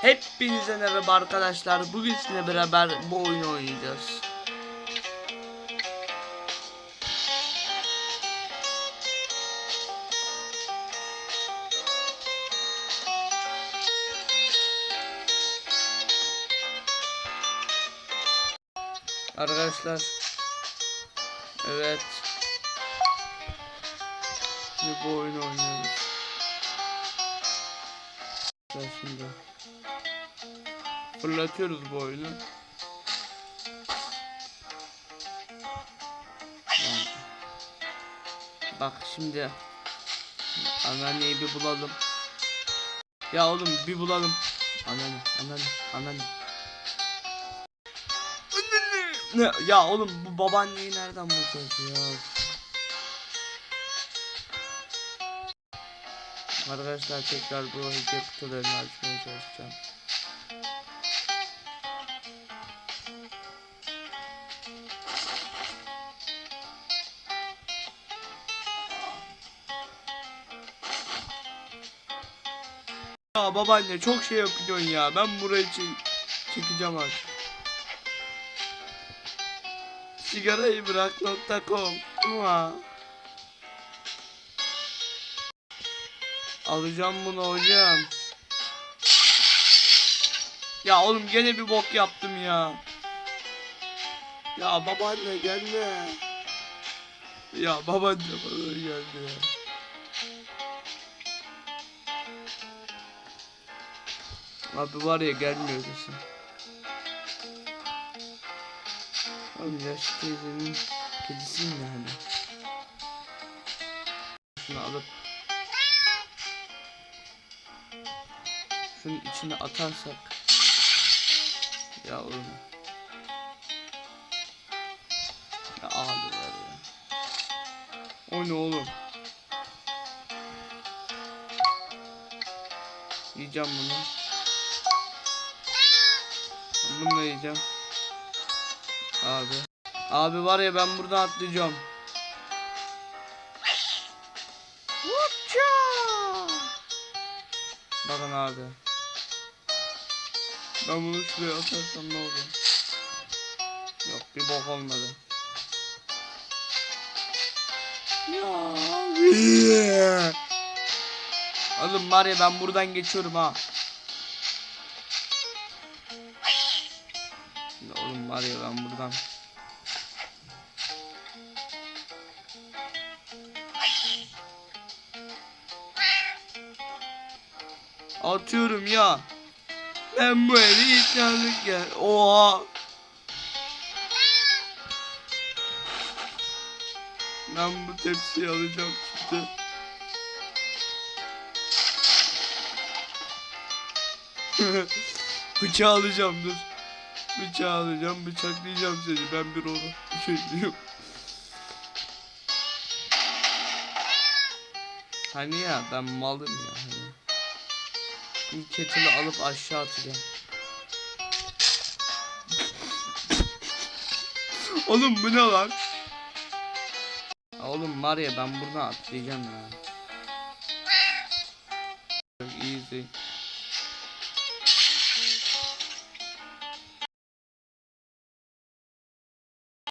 Hepinize merhaba arkadaşlar. Bugün sizinle beraber bu oyunu oynayacağız. Arkadaşlar Evet Şimdi bu oyunu oynuyoruz Şimdi Fırlatıyoruz bu oyunu. Bak şimdi Anneanneyi bir bulalım Ya oğlum bir bulalım Anneanne anneanne anneanne ne? Ya oğlum bu babaanneyi nereden bulacağız ya? Arkadaşlar tekrar bu hediye kutularını açmaya çalışacağım. Ya babaanne çok şey yapıyorsun ya. Ben burayı çek çekeceğim artık. Sigarayı bırak.com Mua. Alacağım bunu hocam. Ya oğlum gene bir bok yaptım ya. Ya babaanne gelme. Ya babaanne bana geldi ya. Abi var ya gelmiyor musun? Oğlum yaşlı teyzenin kedisi mi yani? Şunu alıp Şunun içine atarsak Ya oğlum Ya ağlıyorlar ya O ne oğlum Yiyeceğim bunu Bunu da yiyeceğim Abi. Abi var ya ben buradan atlayacağım. Bakın abi. Ben bunu şuraya atarsam ne olur? Yok bir bok olmadı. Ya abi. Oğlum var ya ben buradan geçiyorum ha. Oğlum var ya ben buradan. Atıyorum ya. Ben bu evi iptallik ya. Oha. Ben bu tepsiyi alacağım şimdi. Bıçağı alacağım dur. Bıçağı alacağım, bıçaklayacağım seni. Ben bir oğlan şey Hani ya ben malım ya. Hani. Bu ketini alıp aşağı atacağım. Oğlum bu ne lan? Oğlum var ya ben buradan atlayacağım ya. Çok easy.